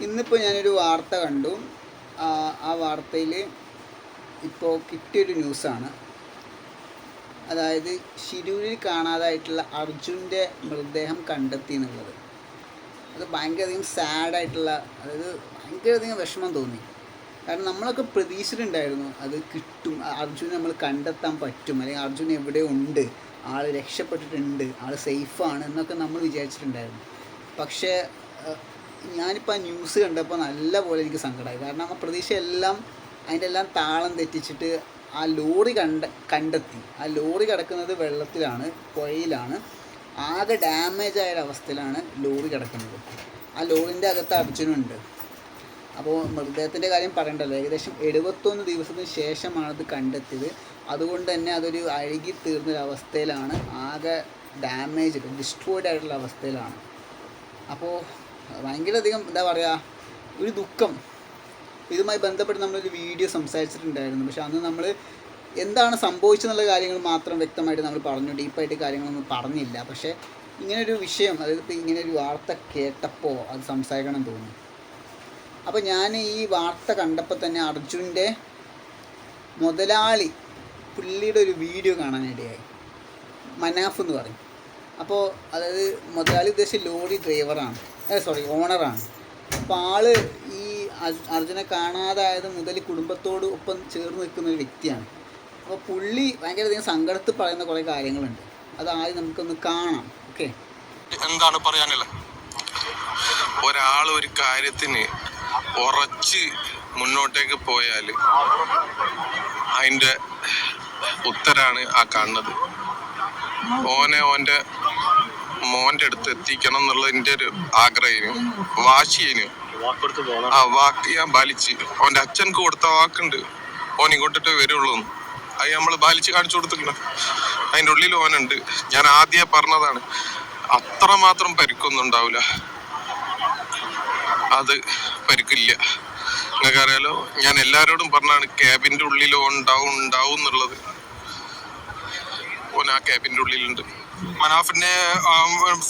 ഇന്നിപ്പോൾ ഞാനൊരു വാർത്ത കണ്ടു. ആ, വാർത്തയിൽ ഇപ്പോൾ കിട്ടിയൊരു ന്യൂസാണ്. അതായത് ഷിരൂരിൽ കാണാതായിട്ടുള്ള അർജുന്റെ മൃതദേഹം കണ്ടെത്തി എന്നുള്ളത് അത് ഭയങ്കരധികം സാഡായിട്ടുള്ള അതായത് ഭയങ്കരധികം വിഷമം തോന്നി. കാരണം നമ്മളൊക്കെ പ്രതീക്ഷിച്ചിട്ടുണ്ടായിരുന്നു അത് കിട്ടും അർജുനെ നമ്മൾ കണ്ടെത്താൻ പറ്റും അല്ലെങ്കിൽ അർജുൻ എവിടെ ഉണ്ട് ആൾ രക്ഷപ്പെട്ടിട്ടുണ്ട് ആൾ സേഫാണ് എന്നൊക്കെ നമ്മൾ വിചാരിച്ചിട്ടുണ്ടായിരുന്നു. പക്ഷേ ഞാനിപ്പോൾ ആ ന്യൂസ് കണ്ടപ്പോൾ നല്ല പോലെ എനിക്ക് സങ്കടമായി കാരണം ആ പ്രതീക്ഷയെല്ലാം അതിന്റെ എല്ലാം താളം തെറ്റിച്ചിട്ട് ആ ലോറി കണ്ട കണ്ടെത്തി. ആ ലോറി കിടക്കുന്നത് വെള്ളത്തിലാണ് പുഴയിലാണ്. ആകെ ഡാമേജ് ആയ അവസ്ഥയിലാണ് ലോറി കിടക്കുന്നത്. ആ ലോറിന്റെ അകത്ത് അർജുനുണ്ട്. അപ്പോൾ മൃതദേഹത്തിന്റെ കാര്യം പറയണ്ടല്ലോ. ഏകദേശം എഴുപത്തൊന്ന് ദിവസത്തിന് ശേഷമാണ് അത് കണ്ടെത്തിയത്. അതുകൊണ്ട് തന്നെ അതൊരു അഴുകി തീർന്നൊരവസ്ഥയിലാണ് ആകെ ഡാമേജ് ഡിസ്ട്രോയിഡ് ആയിട്ടുള്ള അവസ്ഥയിലാണ്. അപ്പോൾ ഭയങ്കരധികം എന്താ പറയുക ഒരു ദുഃഖം. ഇതുമായി ബന്ധപ്പെട്ട് നമ്മളൊരു വീഡിയോ സംസാരിച്ചിട്ടുണ്ടായിരുന്നു. പക്ഷെ അന്ന് നമ്മൾ എന്താണ് സംഭവിച്ചെന്നുള്ള കാര്യങ്ങൾ മാത്രം വ്യക്തമായിട്ട് നമ്മൾ പറഞ്ഞു ഡീപ്പായിട്ട് കാര്യങ്ങളൊന്നും പറഞ്ഞില്ല. പക്ഷേ ഇങ്ങനൊരു വിഷയം അതായത് ഇപ്പോൾ ഇങ്ങനെ ഒരു വാർത്ത കേട്ടപ്പോൾ അത് സംസാരിക്കണം തോന്നി. അപ്പോൾ ഞാൻ ഈ വാർത്ത കണ്ടപ്പോൾ തന്നെ അർജുന്റെ മുതലാളി പുള്ളിയുടെ ഒരു വീഡിയോ കാണാനിടയായി. മനാഫ് എന്ന് പറയും. അപ്പോൾ അതായത് മുതലാളി ഉദ്ദേശിച്ച ലോറി ഡ്രൈവറാണ്. സോറി ഓണറാണ് അപ്പോൾ ആൾ ഈ അർജു- അർജുനെ കാണാതായത് മുതൽ കുടുംബത്തോട് ഒപ്പം ചേർന്ന് നിൽക്കുന്ന ഒരു വ്യക്തിയാണ്. അപ്പോൾ പുള്ളി ഭയങ്കരധികം സങ്കടത്തിൽ പറയുന്ന കുറേ കാര്യങ്ങളുണ്ട്. അത് ആദ്യം നമുക്കൊന്ന് കാണാം. ഓക്കെ? എന്താണ് പറയാനുള്ളത് ഒരാൾ ഒരു കാര്യത്തിന് ഉറച്ച് മുന്നോട്ടേക്ക് പോയാൽ അതിന്റെ ഉത്തരാണ് ആ കാണുന്നത്. ഓനെ ഓന്റെ മോന്റെ അടുത്ത് എത്തിക്കണം എന്നുള്ളതിന്റെ ഒരു ആഗ്രഹം വാശിയന് ആ വാക്ക് ഞാൻ പാലിച്ച്. അവന്റെ അച്ഛൻക്ക് കൊടുത്ത വാക്കുണ്ട്. ഓൻ ഇങ്ങോട്ടിട്ട് വരുള്ളൂ എന്ന്. അത് നമ്മൾ പാലിച്ച് കാണിച്ചു കൊടുത്തിട്ടുണ്ട് അതിന്റെ ഉള്ളിൽ ഓനുണ്ട്. ഞാൻ ആദ്യമേ പറഞ്ഞതാണ്. അത്രമാത്രം പരിക്കൊന്നും ഉണ്ടാവില്ല അത് പരിക്കില്ല. നിങ്ങൾക്ക് അറിയാലോ ഞാൻ എല്ലാവരോടും പറഞ്ഞാണ് ക്യാബിന്റെ ഉള്ളിൽ ഓൺ ഉണ്ടാവും ഉണ്ടാവും എന്നുള്ളത്. ഓൻ ആ ക്യാബിന്റെ ഉള്ളിലുണ്ട്. മനാഫിനെ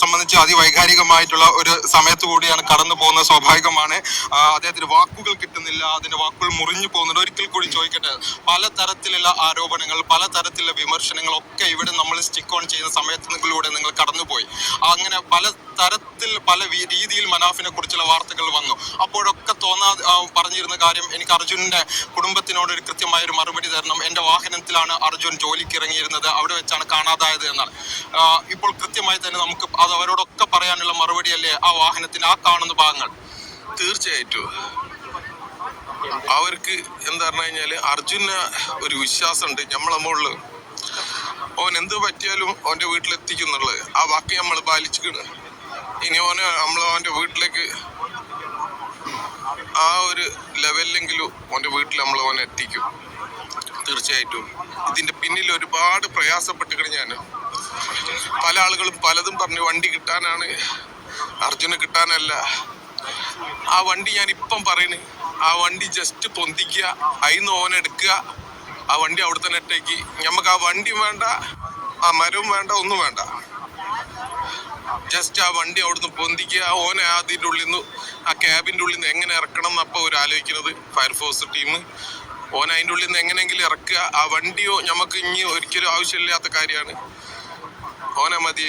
സംബന്ധിച്ച് അതിവൈകാരികമായിട്ടുള്ള ഒരു സമയത്ത് കൂടിയാണ് കടന്നു പോകുന്നത് സ്വാഭാവികമാണ്. അദ്ദേഹത്തിന് വാക്കുകൾ കിട്ടുന്നില്ല അതിന്റെ വാക്കുകൾ മുറിഞ്ഞു പോകുന്നുണ്ട്. ഒരിക്കൽ കൂടി ചോദിക്കട്ടെ പലതരത്തിലുള്ള ആരോപണങ്ങൾ പലതരത്തിലുള്ള വിമർശനങ്ങൾ ഒക്കെ ഇവിടെ നമ്മൾ സ്റ്റിക്ക് ഓൺ ചെയ്യുന്ന സമയത്തിലൂടെ നിങ്ങൾ കടന്നുപോയി. അങ്ങനെ പല തരത്തിൽ പല രീതിയിൽ മനാഫിനെ കുറിച്ചുള്ള വാർത്തകൾ വന്നു. അപ്പോഴൊക്കെ തോന്നാ പറഞ്ഞിരുന്ന കാര്യം എനിക്ക് അർജുനന്റെ കുടുംബത്തിനോട് ഒരു കൃത്യമായ ഒരു മറുപടി തരണം. എന്റെ വാഹനത്തിലാണ് അർജുൻ ജോലിക്ക് ഇറങ്ങിയിരുന്നത് അവിടെ വെച്ചാണ് കാണാതായത് എന്നാണ്. ഇപ്പോൾ കൃത്യമായി തന്നെ നമുക്ക് അത് അവരോടൊക്കെ പറയാനുള്ള മറുപടി അല്ലേ ആ വാഹനത്തിന് ആ കാണുന്ന ഭാഗങ്ങൾ? തീർച്ചയായിട്ടും. അവർക്ക് എന്താ പറഞ്ഞു കഴിഞ്ഞാൽ അർജുന ഒരു വിശ്വാസമുണ്ട് നമ്മളെ മുകളിൽ ഓൻ എന്ത് പറ്റിയാലും ഓന്റെ വീട്ടിലെത്തിക്കുന്നുള്ളത് ആ വാക്ക് നമ്മൾ പാലിച്ചിക്കണ് ഇനി ഓന് നമ്മൾ അവന്റെ വീട്ടിലേക്ക് ആ ഒരു ലെവലിലെങ്കിലും ഓന്റെ വീട്ടിൽ നമ്മൾ ഓനെ എത്തിക്കും. തീർച്ചയായിട്ടും. ഇതിന്റെ പിന്നിൽ ഒരുപാട് പ്രയാസപ്പെട്ടിക്കണ് ഞാൻ പല ആളുകളും പലതും പറഞ്ഞു വണ്ടി കിട്ടാനാണ് അർജുന കിട്ടാനല്ല. ആ വണ്ടി ഞാൻ ഇപ്പം പറയണ്. ആ വണ്ടി ജസ്റ്റ് പൊന്തിക്കുക അതിന്ന് ഓൻ എടുക്കുക ആ വണ്ടി അവിടെ തന്നെ ഇട്ടേക്ക്. നമുക്ക് ആ വണ്ടി വേണ്ട ആ മരവും വേണ്ട ഒന്നും വേണ്ട. ജസ്റ്റ് ആ വണ്ടി അവിടുന്ന് പൊന്തിക്കുക ഓനെ അതിന്റെ ഉള്ളിൽ നിന്ന് ആ ക്യാബിന്റെ ഉള്ളിൽ നിന്ന് എങ്ങനെ ഇറക്കണം എന്നപ്പോൾ ഒരു ആലോചിക്കുന്നത് ഫയർഫോഴ്സ് ടീം ഓനെ അതിന്റെ ഉള്ളിൽ നിന്ന് എങ്ങനെയെങ്കിലും ഇറക്കുക. ആ വണ്ടിയോ നമുക്ക് ഇനി ഒരിക്കലും ആവശ്യമില്ലാത്ത കാര്യമാണ്. ഓനെ മതി.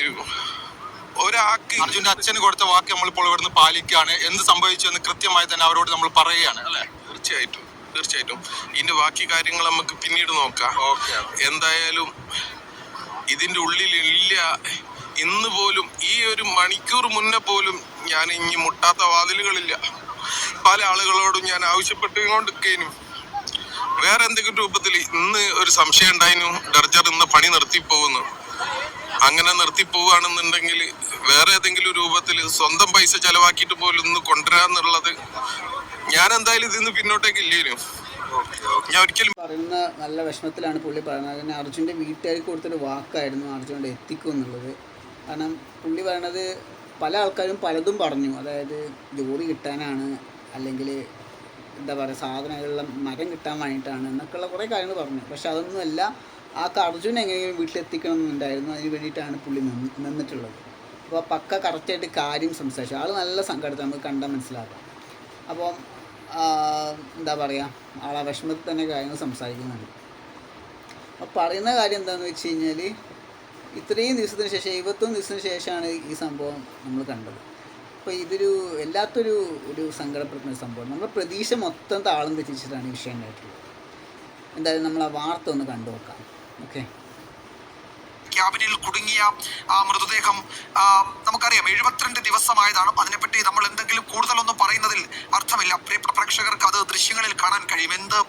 ഒരാൾക്ക് അർജുന്റെ അച്ഛന് കൊടുത്ത വാക്ക് നമ്മളിപ്പോൾ ഇവിടുന്ന് പാലിക്കുകയാണ്. എന്ത് സംഭവിച്ചു എന്ന് കൃത്യമായി തന്നെ അവരോട് നമ്മൾ പറയുകയാണ് അല്ലെ? തീർച്ചയായിട്ടും തീർച്ചയായിട്ടും. ഇനി ബാക്കി കാര്യങ്ങൾ നമുക്ക് പിന്നീട് നോക്കാം. എന്തായാലും ഇതിന്റെ ഉള്ളിൽ ഇല്ല ഇന്ന് പോലും ഈ ഒരു മണിക്കൂർ മുന്നേ പോലും ഞാൻ ഇനി മുട്ടാത്ത വാതിലുകളില്ല. പല ആളുകളോടും ഞാൻ ആവശ്യപ്പെട്ടുകൊണ്ടിരിക്കേനും. വേറെ എന്തെങ്കിലും രൂപത്തിൽ ഇന്ന് ഒരു സംശയം ഉണ്ടായിരുന്നു ഡർജർ ഇന്ന് പണി നിർത്തി പോകുന്നു. അങ്ങനെ നിർത്തി പോവുകയാണെന്നുണ്ടെങ്കിൽ വേറെ ഏതെങ്കിലും രൂപത്തിൽ സ്വന്തം പൈസ ചെലവാക്കിയിട്ട് പോലും ഒന്ന് കൊണ്ടുവരാന്നുള്ളത് ഞാൻ എന്തായാലും ഇതിന്ന് പിന്നോട്ടേക്ക് ഇല്ലേനു. ഞാൻ ഒരിക്കലും പറയുന്ന നല്ല വിഷമത്തിലാണ് പുള്ളി പറയുന്നത്. അങ്ങനെ അർജുന്റെ വീട്ടുകാർക്ക് കൊടുത്തൊരു വാക്കായിരുന്നു അർജുനോട് എത്തിക്കും എന്നുള്ളത്. കാരണം പുള്ളി പറയണത് പല ആൾക്കാരും പലതും പറഞ്ഞു. അതായത് ജോലി കിട്ടാനാണ് അല്ലെങ്കിൽ എന്താ പറയുക സാധനങ്ങളിലെ മരം കിട്ടാൻ വേണ്ടിയിട്ടാണ് എന്നൊക്കെയുള്ള കുറേ കാര്യങ്ങൾ പറഞ്ഞു. പക്ഷെ അതൊന്നുമല്ല ആ അർജുൻ എങ്ങനെയും വീട്ടിലെത്തിക്കണം എന്നുണ്ടായിരുന്നു അതിന് വേണ്ടിയിട്ടാണ് പുള്ളി നിന്ന് നിന്നിട്ടുള്ളത്. അപ്പോൾ പക്ക കറക്റ്റായിട്ട് കാര്യം സംസാരിച്ചു. ആൾ നല്ല സങ്കടത്തിൽ നമുക്ക് കണ്ടാൽ മനസ്സിലാക്കാം അപ്പോൾ എന്താ പറയുക ആൾ ആ വിഷമത്തിൽ തന്നെ കാര്യങ്ങൾ സംസാരിക്കുന്നുണ്ട്. അപ്പോൾ പറയുന്ന കാര്യം എന്താണെന്ന് വെച്ച് കഴിഞ്ഞാൽ ഇത്രയും ദിവസത്തിന് ശേഷം എഴുപത്തൊന്ന് ദിവസത്തിന് ശേഷമാണ് ഈ സംഭവം നമ്മൾ കണ്ടത്. അപ്പോൾ ഇതൊരു വല്ലാത്തൊരു ഒരു സങ്കടപ്പെടുത്തുന്ന സംഭവം നമ്മുടെ പ്രതീക്ഷ മൊത്തം താളം തെറ്റിച്ചിട്ടാണ് ഈ വിഷയം ഉണ്ടായിട്ടുള്ളത്. എന്തായാലും നമ്മൾ ആ വാർത്ത ഒന്ന് കണ്ടു നോക്കാം ക്യാബിനിൽ കുടുങ്ങിയ ആ മൃതദേഹം നമുക്കറിയാം എഴുപത്തിരണ്ട് ദിവസമായതാണ്. അതിനെപ്പറ്റി നമ്മൾ എന്തെങ്കിലും കൂടുതലൊന്നും പറയുന്നതിൽ അർത്ഥമില്ല. പ്രേക്ഷകർക്ക് അത് ദൃശ്യങ്ങളിൽ കാണാൻ കഴിയും. എന്ത്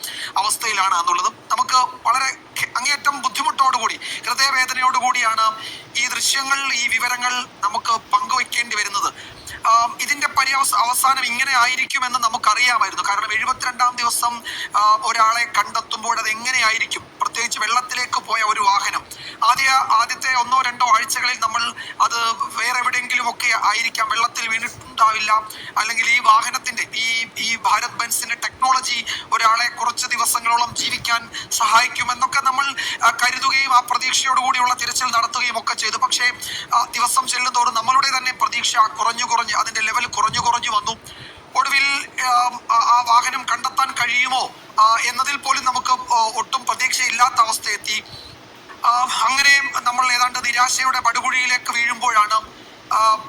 അവസ്ഥയിലാണ് എന്നുള്ളത് നമുക്ക് വളരെ അങ്ങേയറ്റം ബുദ്ധിമുട്ടോടുകൂടി ഹൃദയവേദനയോടുകൂടിയാണ് ഈ ദൃശ്യങ്ങൾ ഈ വിവരങ്ങൾ നമുക്ക് പങ്കുവെക്കേണ്ടി വരുന്നത്. ഇതിന്റെ പര്യവസ അവസാനം ഇങ്ങനെ ആയിരിക്കുമെന്ന് നമുക്കറിയാമായിരുന്നു. കാരണം എഴുപത്തിരണ്ടാം ദിവസം ഒരാളെ കണ്ടെത്തുമ്പോൾ അത് എങ്ങനെയായിരിക്കും പ്രത്യേകിച്ച് വെള്ളത്തിലേക്ക് പോയ ഒരു വാഹനം. ആദ്യ ആദ്യത്തെ ഒന്നോ രണ്ടോ ആഴ്ചകളിൽ നമ്മൾ അത് വേറെ എവിടെയെങ്കിലും ഒക്കെ ആയിരിക്കാം. വെള്ളത്തിൽ വീണിട്ടുണ്ടാവില്ല. അല്ലെങ്കിൽ ഈ വാഹനത്തിന്റെ ഈ ഈ ഭാരത് ബെൻസിന്റെ ടെക്നോളജി ഒരാളെ കുറച്ച് ദിവസങ്ങളോളം ജീവിക്കാൻ സഹായിക്കുമെന്നൊക്കെ നമ്മൾ കരുതുകയും ആ പ്രതീക്ഷയോടുകൂടിയുള്ള തിരച്ചിൽ നടത്തുകയും ഒക്കെ ചെയ്തു. പക്ഷേ ദിവസം ചെല്ലുന്തോറും നമ്മളുടെ തന്നെ പ്രതീക്ഷ കുറഞ്ഞു കുറഞ്ഞ് അതിന്റെ ലെവൽ കുറഞ്ഞു കുറഞ്ഞു വന്നു. ഒടുവിൽ ആം, വാഹനം കണ്ടെത്താൻ കഴിയുമോ? എന്നതിൽ പോലും നമുക്ക് ഒട്ടും പ്രതീക്ഷയില്ലാത്ത അവസ്ഥയെത്തി. അങ്ങനെ നമ്മൾ ഏതാണ്ട് നിരാശയുടെ പടുകുഴിയിലേക്ക് വീഴുമ്പോഴാണ്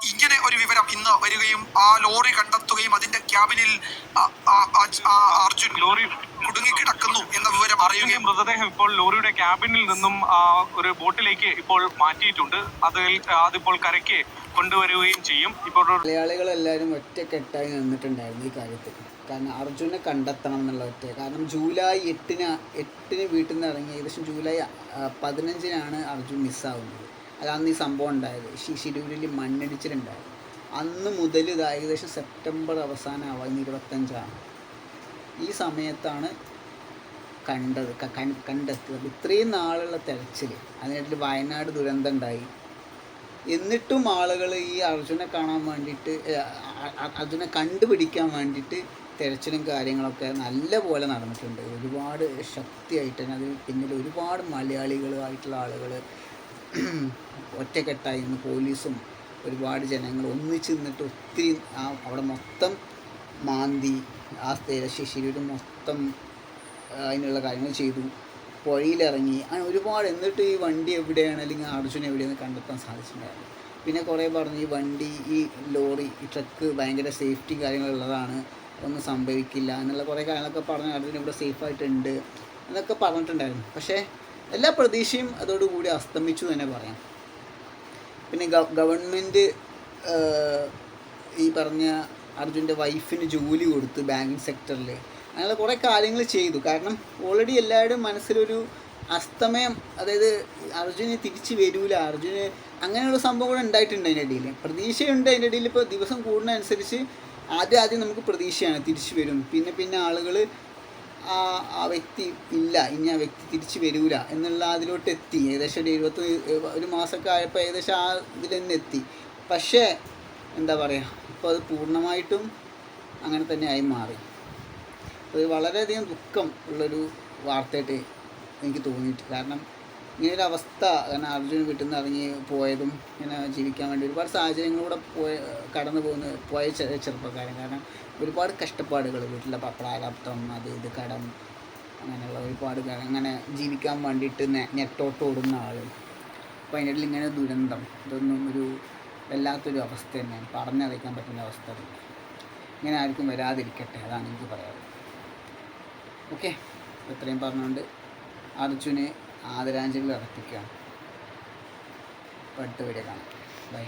ഇങ്ങനെ ഒരു വിവരം ഇന്ന് വരികയും ആ ലോറി കണ്ടെത്തുകയും അതിന്റെ ക്യാബിനിൽ അർജുൻ ലോറി കുടുങ്ങിക്കിടക്കുന്നു എന്ന വിവരം അറിയുകയും മൃതദേഹം ഇപ്പോൾ ലോറിയുടെ ക്യാബിനിൽ നിന്നും ആ, ഒരു ബോട്ടിലേക്ക് ഇപ്പോൾ മാറ്റിയിട്ടുണ്ട്. അതിൽ അതിപ്പോൾ കരയ്ക്ക് കൊണ്ടുവരികയും ചെയ്യും. ഇപ്പോൾ ഒരു മലയാളികളെല്ലാവരും ഒറ്റക്കെട്ടായി നിന്നിട്ടുണ്ടായിരുന്നു ഈ കാര്യത്തിൽ. കാരണം അർജുനെ കണ്ടെത്തണം എന്നുള്ള ഒറ്റ കാരണം ജൂലൈ എട്ടിന് എട്ടിന് വീട്ടിൽ നിന്ന് ഇറങ്ങി ഏകദേശം ജൂലൈ പതിനഞ്ചിനാണ് അർജുൻ മിസ്സാവുന്നത് അതാണ് ഈ സംഭവം ഉണ്ടായത്. ശിരൂരിൽ മണ്ണിടിച്ചിലുണ്ടായത് അന്ന് മുതൽ ഇത് ഏകദേശം സെപ്റ്റംബർ അവസാനമാവാം ഇന്ന് ഇരുപത്തഞ്ചാണ്. ഈ സമയത്താണ് കണ്ടത് കണ്ടെത്തിയത്. ഇത്രയും നാളുള്ള തെരച്ചിൽ അതിനിടയിൽ വയനാട് ദുരന്തം ഉണ്ടായി. എന്നിട്ടും ആളുകൾ ഈ അർജുനെ കാണാൻ വേണ്ടിയിട്ട് അർജുനെ കണ്ടുപിടിക്കാൻ വേണ്ടിയിട്ട് തിരച്ചിലും കാര്യങ്ങളൊക്കെ നല്ല പോലെ നടന്നിട്ടുണ്ട്. ഒരുപാട് ശക്തിയായിട്ട് തന്നെ അതിൽ പിന്നിൽ ഒരുപാട് മലയാളികളായിട്ടുള്ള ആളുകൾ ഒറ്റക്കെട്ടായി നിന്ന് പോലീസും ഒരുപാട് ജനങ്ങൾ ഒന്നിച്ച് നിന്നിട്ട് ഒത്തിരി ആ അവിടെ മൊത്തം മാന്തി ആ ശിശിരൂർ മൊത്തം അതിനുള്ള കാര്യങ്ങൾ ചെയ്തു. പുഴയിലിറങ്ങി. അങ്ങനെ ഒരുപാട് എന്നിട്ട് ഈ വണ്ടി എവിടെയാണ് അല്ലെങ്കിൽ അർജുൻ എവിടെയെന്ന് കണ്ടെത്താൻ സാധിച്ചിട്ടുണ്ടായിരുന്നു. പിന്നെ കുറേ പറഞ്ഞു ഈ വണ്ടി ഈ ലോറി ഈ ട്രക്ക് ഭയങ്കര സേഫ്റ്റി കാര്യങ്ങളുള്ളതാണ് ഒന്നും സംഭവിക്കില്ല എന്നുള്ള കുറേ കാര്യങ്ങളൊക്കെ പറഞ്ഞ് അർജുൻ ഇവിടെ സേഫായിട്ടുണ്ട് എന്നൊക്കെ പറഞ്ഞിട്ടുണ്ടായിരുന്നു. പക്ഷേ എല്ലാ പ്രതീക്ഷയും അതോടുകൂടി അസ്തമിച്ചു തന്നെ പറയാം. പിന്നെ ഗവ ഗവൺമെന്റ് ഈ പറഞ്ഞ അർജുന്റെ വൈഫിന് ജോലി കൊടുത്തു ബാങ്കിങ് സെക്ടറിൽ അങ്ങനെ കുറേ കാര്യങ്ങൾ ചെയ്തു. കാരണം ഓൾറെഡി എല്ലാവരുടെയും മനസ്സിലൊരു അസ്തമയം അതായത് അർജുന് തിരിച്ച് വരൂല അർജുന് അങ്ങനെയുള്ള സംഭവം കൂടെ ഉണ്ടായിട്ടുണ്ട് അതിന്റെ ഇടയിൽ പ്രതീക്ഷയുണ്ട് അതിന്റെ ഇടയിൽ ഇപ്പോൾ ദിവസം കൂടുന്നതനുസരിച്ച് ആദ്യം ആദ്യം നമുക്ക് പ്രതീക്ഷയാണ് തിരിച്ചു വരും. പിന്നെ പിന്നെ ആളുകൾ ആ ആ വ്യക്തി ഇല്ല. ഇനി ആ വ്യക്തി തിരിച്ചു വരൂല എന്നുള്ള അതിലോട്ട് എത്തി. ഏകദേശം ഒരു ഇരുപത്തി ഒരു മാസമൊക്കെ ആയപ്പോൾ ഏകദേശം ആ ഇതിൽ തന്നെ എത്തി. പക്ഷേ എന്താ പറയുക അപ്പോൾ അത് പൂർണമായിട്ടും അങ്ങനെ തന്നെ ആയി മാറി. അത് വളരെയധികം ദുഃഖം ഉള്ളൊരു വാർത്തയായിട്ട് എനിക്ക് തോന്നിയിട്ട് കാരണം ഇങ്ങനൊരു അവസ്ഥ കാരണം അർജുൻ വീട്ടിൽ നിന്ന് ഇറങ്ങി പോയതും ഇങ്ങനെ ജീവിക്കാൻ വേണ്ടി ഒരുപാട് സാഹചര്യങ്ങളിലൂടെ പോയ കടന്നു പോകുന്ന പോയ ചെറുപ്പക്കാരൻ. കാരണം ഒരുപാട് കഷ്ടപ്പാടുകൾ വീട്ടിലെ പപ്പളാരാപ്തം അത് ഇത് കടം അങ്ങനെയുള്ള ഒരുപാട് അങ്ങനെ ജീവിക്കാൻ വേണ്ടിയിട്ട് ഓടുന്ന ആൾ അപ്പോൾ അതിന്റെ ഇടയിൽ ഇങ്ങനെ ദുരന്തം. ഇതൊന്നും ഒരു വല്ലാത്തൊരു അവസ്ഥ തന്നെയാണ്. പറഞ്ഞറിയിക്കാൻ പറ്റുന്ന അവസ്ഥ ഇങ്ങനെ ആർക്കും വരാതിരിക്കട്ടെ അതാണ് എനിക്ക് പറയാറ് ഓക്കെ? ഇത്രയും പറഞ്ഞുകൊണ്ട് അർജുന് ആദരാഞ്ജലി അർപ്പിക്കുകയാണ് അടുത്ത വീഡിയോ കാണാം. ബൈ